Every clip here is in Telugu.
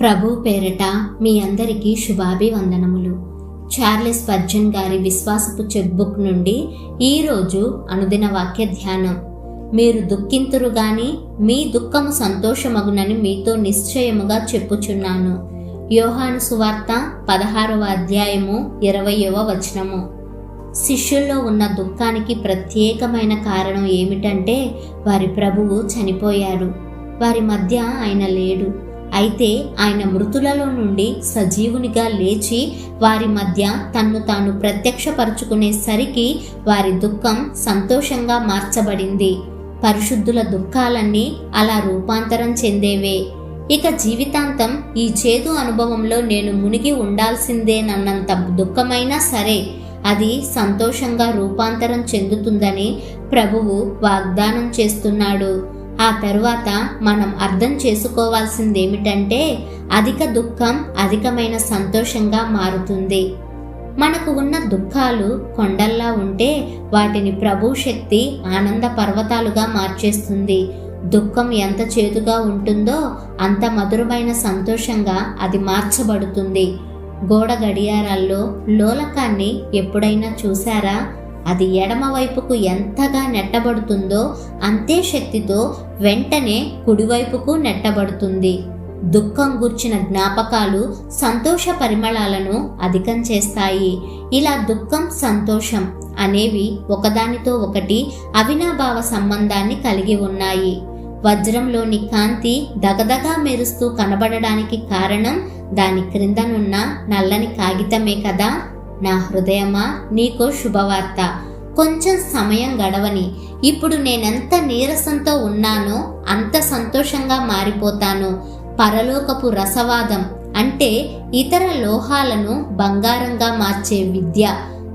ప్రభు పేరిట మీ అందరికీ శుభాభివందనములు. చార్లెస్ పర్జన్ గారి విశ్వాసపు చెక్బుక్ నుండి ఈరోజు అనుదిన వాక్య ధ్యానం. మీరు దుఃఖింతురు గాని మీ దుఃఖము సంతోషమగునని మీతో నిశ్చయముగా చెప్పుచున్నాను. యోహాను సువార్త పదహారవ అధ్యాయము ఇరవయవ వచనము. శిష్యుల్లో ఉన్న దుఃఖానికి ప్రత్యేకమైన కారణం ఏమిటంటే వారి ప్రభువు చనిపోయారు వారి మధ్య ఆయన లేడు. అయితే ఆయన మృతులలో నుండి సజీవునిగా లేచి వారి మధ్య తన్ను తాను ప్రత్యక్షపరుచుకునేసరికి వారి దుఃఖం సంతోషంగా మార్చబడింది. పరిశుద్ధుల దుఃఖాలన్నీ అలా రూపాంతరం చెందేవే. ఇక జీవితాంతం ఈ చేదు అనుభవంలో నేను మునిగి ఉండాల్సిందేనన్నంత దుఃఖమైనా సరే అది సంతోషంగా రూపాంతరం చెందుతుందని ప్రభువు వాగ్దానం చేస్తున్నాడు. ఆ తరువాత మనం అర్థం చేసుకోవాల్సింది ఏమిటంటే అధిక దుఃఖం అధికమైన సంతోషంగా మారుతుంది. మనకు ఉన్న దుఃఖాలు కొండల్లా ఉంటే వాటిని ప్రభు శక్తి ఆనంద పర్వతాలుగా మార్చేస్తుంది. దుఃఖం ఎంత చేదుగా ఉంటుందో అంత మధురమైన సంతోషంగా అది మార్చబడుతుంది. గోడ గడియారాల్లో లోలకాన్ని ఎప్పుడైనా చూసారా అది ఎడమవైపుకు ఎంతగా నెట్టబడుతుందో అంతే శక్తితో వెంటనే కుడివైపుకు నెట్టబడుతుంది. దుఃఖం గుర్చిన జ్ఞాపకాలు సంతోష పరిమళాలను అధికం చేస్తాయి. ఇలా దుఃఖం సంతోషం అనేవి ఒకదానితో ఒకటి అవినాభావ సంబంధాన్ని కలిగి ఉన్నాయి. వజ్రంలోని కాంతి దగదగా మెరుస్తూ కనబడడానికి కారణం దాని క్రిందనున్న నల్లని కాగితమే కదా? నా హృదయమా నీకో శుభవార్త. కొంచెం సమయం గడవని. ఇప్పుడు నేనెంత నీరసంతో ఉన్నానో అంత సంతోషంగా మారిపోతాను. పరలోకపు రసవాదం అంటే ఇతర లోహాలను బంగారంగా మార్చే విద్య.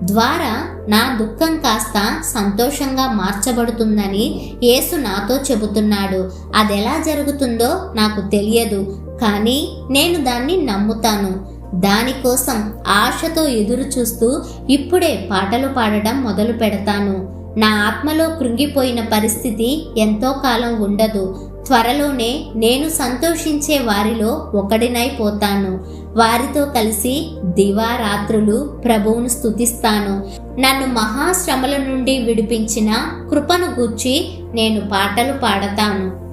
ద్వారా నా దుఃఖం కాస్త సంతోషంగా మార్చబడుతుందని యేసు నాతో చెబుతున్నాడు. అదెలా జరుగుతుందో నాకు తెలియదు కానీ నేను దాన్ని నమ్ముతాను. దానికోసం ఆశతో ఎదురు చూస్తూ ఇప్పుడే పాటలు పాడడం మొదలు పెడతాను. నా ఆత్మలో కృంగిపోయిన పరిస్థితి ఎంతో కాలం ఉండదు. త్వరలోనే నేను సంతోషించే వారిలో ఒకడినైపోతాను వారితో కలిసి దివారాత్రులు ప్రభువును స్తుతిస్తాను. నన్ను మహాశ్రమల నుండి విడిపించిన కృపను గూర్చి నేను పాటలు పాడతాను.